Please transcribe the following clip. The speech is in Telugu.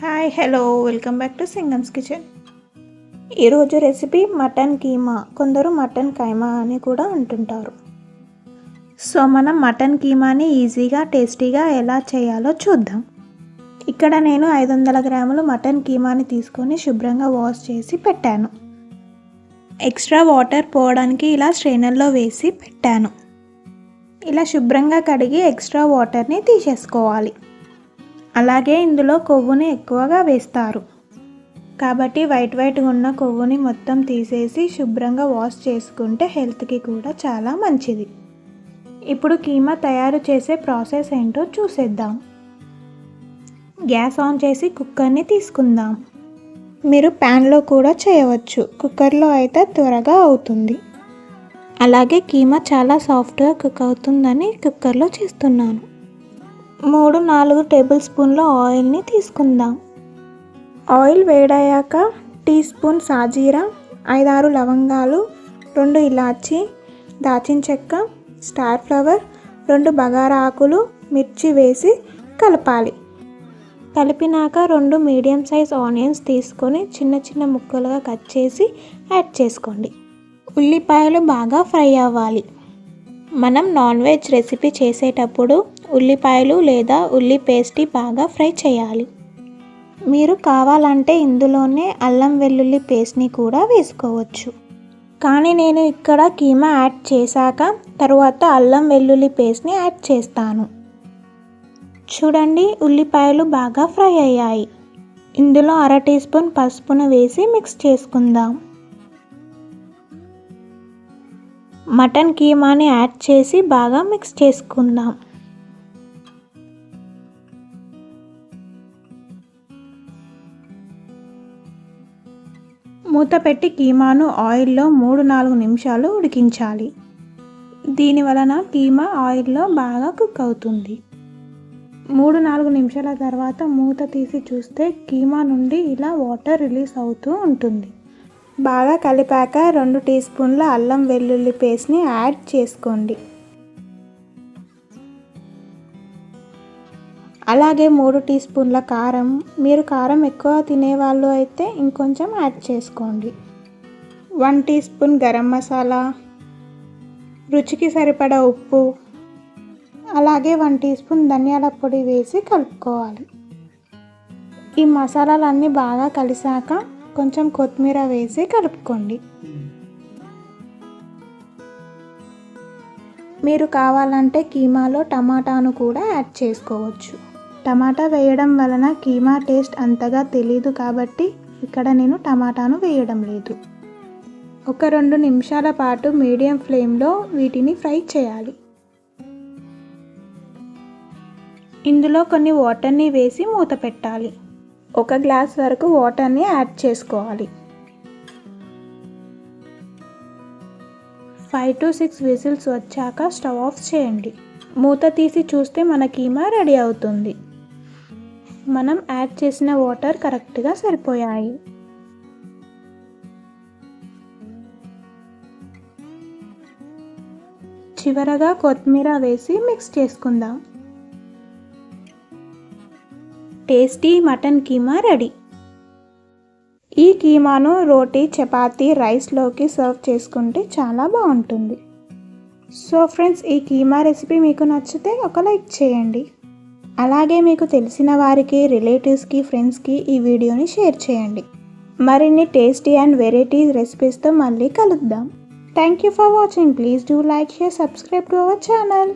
Hi hello welcome back to Singams kitchen ఈరోజు రెసిపీ మటన్ కీమా. కొందరు మటన్ కైమా అని కూడా అంటుంటారు. సో మనం మటన్ కీమాని ఈజీగా టేస్టీగా ఎలా చేయాలో చూద్దాం. ఇక్కడ నేను ఐదు వందల గ్రాములు మటన్ కీమాని తీసుకొని శుభ్రంగా వాష్ చేసి పెట్టాను. ఎక్స్ట్రా వాటర్ పోవడానికి ఇలా స్ట్రైనర్లో వేసి పెట్టాను. ఇలా శుభ్రంగా కడిగి ఎక్స్ట్రా వాటర్ని తీసేసుకోవాలి. అలాగే ఇందులో కొవ్వుని ఎక్కువగా వేస్తారు. కాబట్టి వైట్ వైట్గా ఉన్న కొవ్వుని మొత్తం తీసేసి శుభ్రంగా వాష్ చేసుకుంటే హెల్త్కి కూడా చాలా మంచిది. ఇప్పుడు కీమా తయారు చేసే ప్రాసెస్ ఏంటో చూసేద్దాం. గ్యాస్ ఆన్ చేసి కుక్కర్ని తీసుకుందాం. మీరు ప్యాన్లో కూడా చేయవచ్చు. కుక్కర్లో అయితే త్వరగా అవుతుంది. అలాగే కీమా చాలా సాఫ్ట్గా కుక్ అవుతుందని కుక్కర్లో చేస్తున్నాను. మూడు నాలుగు టేబుల్ స్పూన్ల ఆయిల్ని తీసుకుందాం. ఆయిల్ వేడయ్యాక టీ స్పూన్ సాజీరా ఐదారు లవంగాలు రెండు ఇలాచి దాచిన చెక్క స్టార్ ఫ్లవర్ రెండు బగారా ఆకులు మిర్చి వేసి కలపాలి. కలిపినాక రెండు మీడియం సైజ్ ఆనియన్స్ తీసుకొని చిన్న చిన్న ముక్కలుగా కట్ చేసి యాడ్ చేసుకోండి. ఉల్లిపాయలు బాగా ఫ్రై అవ్వాలి. మనం నాన్ వెజ్ రెసిపీ చేసేటప్పుడు ఉల్లిపాయలు లేదా ఉల్లి పేస్టి బాగా ఫ్రై చేయాలి. మీరు కావాలంటే ఇందులోనే అల్లం వెల్లుల్లి పేస్ట్ని కూడా వేసుకోవచ్చు. కానీ నేను ఇక్కడ కీమా యాడ్ చేశాక తర్వాత అల్లం వెల్లుల్లి పేస్ట్ని యాడ్ చేస్తాను. చూడండి ఉల్లిపాయలు బాగా ఫ్రై అయ్యాయి. ఇందులో అర టీ స్పూన్ పసుపును వేసి మిక్స్ చేసుకుందాం. మటన్ కీమాని యాడ్ చేసి బాగా మిక్స్ చేసుకుందాం. మూత పెట్టి కీమాను ఆయిల్లో మూడు నాలుగు నిమిషాలు ఉడికించాలి. దీని వలన కీమా ఆయిల్లో బాగా కుక్ అవుతుంది. మూడు నాలుగు నిమిషాల తర్వాత మూత తీసి చూస్తే కీమా నుండి ఇలా వాటర్ రిలీజ్ అవుతూ ఉంటుంది. బాగా కలిపాక రెండు టీ స్పూన్ల అల్లం వెల్లుల్లి పేస్ట్ని యాడ్ చేసుకోండి. అలాగే మూడు టీ స్పూన్ల కారం. మీరు కారం ఎక్కువ తినేవాళ్ళు అయితే ఇంకొంచెం యాడ్ చేసుకోండి. One teaspoon garam masala. రుచికి సరిపడా ఉప్పు. అలాగే వన్ టీ స్పూన్ ధనియాల పొడి వేసి కలుపుకోవాలి. ఈ మసాలాలన్నీ బాగా కలిసాక కొంచెం కొత్తిమీర వేసి కలుపుకోండి. మీరు కావాలంటే కీమాలో టమాటాను కూడా యాడ్ చేసుకోవచ్చు. టమాటా వేయడం వలన కీమా టేస్ట్ అంతగా తెలీదు కాబట్టి ఇక్కడ నేను టమాటాను వేయడం లేదు. ఒక రెండు నిమిషాల పాటు మీడియం ఫ్లేమ్లో వీటిని ఫ్రై చేయాలి. ఇందులో కొన్ని వాటర్ని వేసి మూత పెట్టాలి. ఒక గ్లాస్ వరకు వాటర్ని యాడ్ చేసుకోవాలి. ఫైవ్ టు సిక్స్ విజిల్స్ వచ్చాక స్టవ్ ఆఫ్ చేయండి. మూత తీసి చూస్తే మన కీమా రెడీ అవుతుంది. మనం యాడ్ చేసిన వాటర్ కరెక్ట్గా సరిపోయాయి. చివరగా కొత్తిమీర వేసి మిక్స్ చేసుకుందాం. Tasty mutton keema ready. ఈ కీమాను రోటీ చపాతీ రైస్లోకి సర్వ్ చేసుకుంటే చాలా బాగుంటుంది. సో ఫ్రెండ్స్ ఈ కీమా రెసిపీ మీకు నచ్చితే ఒక లైక్ చేయండి. అలాగే మీకు తెలిసిన వారికి రిలేటివ్స్కి ఫ్రెండ్స్కి ఈ వీడియోని షేర్ చేయండి. మరిన్ని టేస్టీ అండ్ వెరైటీ రెసిపీస్తో మళ్ళీ కలుద్దాం. Thank you for watching. Please do like share subscribe to our channel.